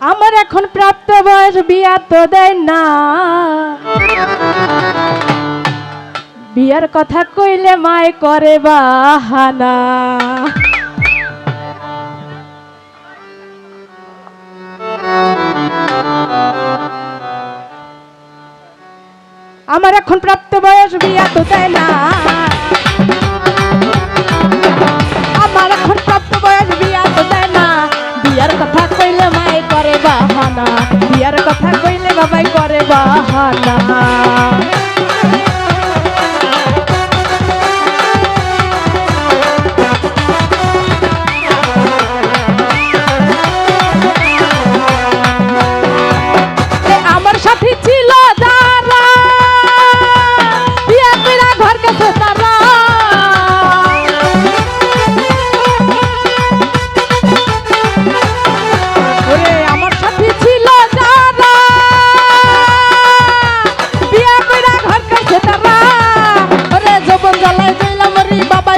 আমার এখন প্রাপ্ত বয়স বিয়া তো দেয় না। বিয়ার কথা কইলে মায় করে বাহানা। আমার এখন প্রাপ্ত বয়স বিয়া তো দেয় না। বাহানা।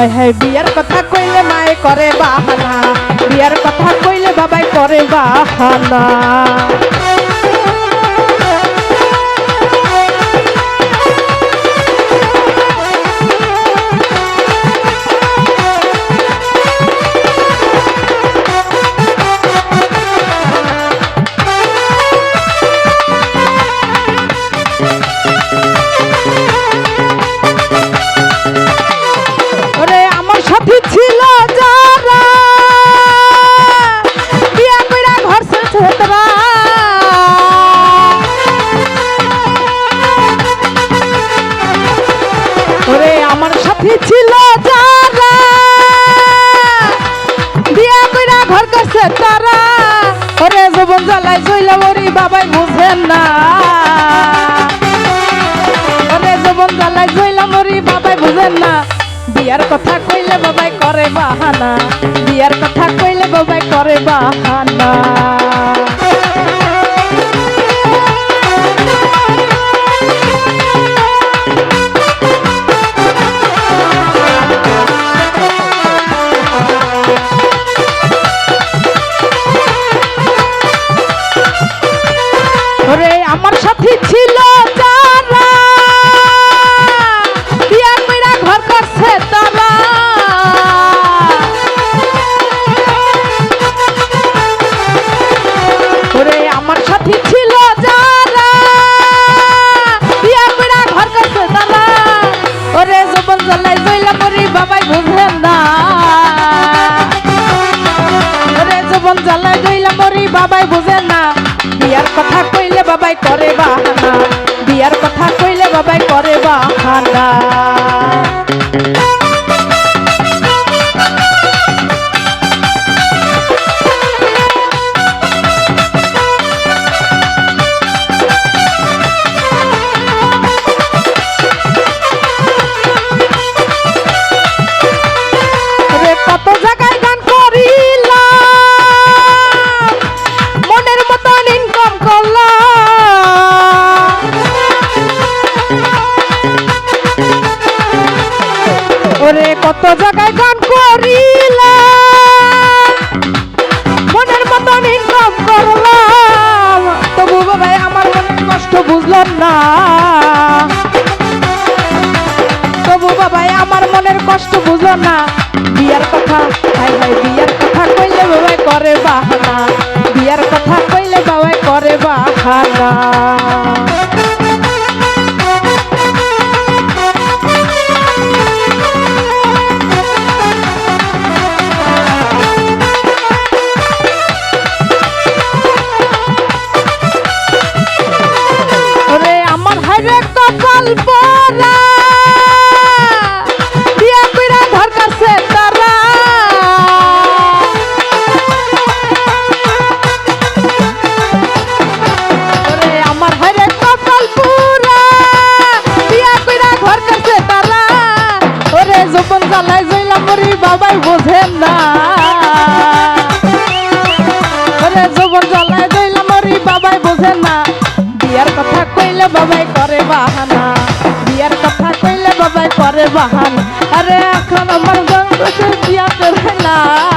হায় হায় বিয়ার কথা কইলে মায়ে করে বাহানা। বিয়ার কথা কইলে বাবাই করে বাহানা। না। ওরে জীবন জ্বালাই জইলা মরি, বাবাই বুঝেন না। বিয়ার কথা কইলে বাবাই করে বাহানা। বিয়ার কথা কইলে বাবাই করে বাহানা। জইলা মরি বাবাই বুঝেন না রে জীবন জ্বালায় দইলা মরি বাবাই বুঝেন না বিয়ার কথা কইলে বাবাই করে বাহানা। বিয়ার কথা কইলে বাবাই করে বাহানা। মনের মতন ইনকাম করলাম। তবু বাবাই আমার মনের কষ্ট বুঝলাম না। তবু বাবাই আমার মনের কষ্ট বুঝো না। বিয়ার কথা, হাই বিয়ার কথা কইলে বাবাই করে বাহানা। বিয়ার কথা কইলে বাবাই করে ওরে গোপন জ্বালায় জৈলাম মরি বাবাই বোঝেন না। না। বিয়ার কথা কইলে বাবাই করে বাহানা। বিয়ার কথা কইলে বাবাই করে বাহানা। আরে এখন আমার গন্ধ বিয়া করে না।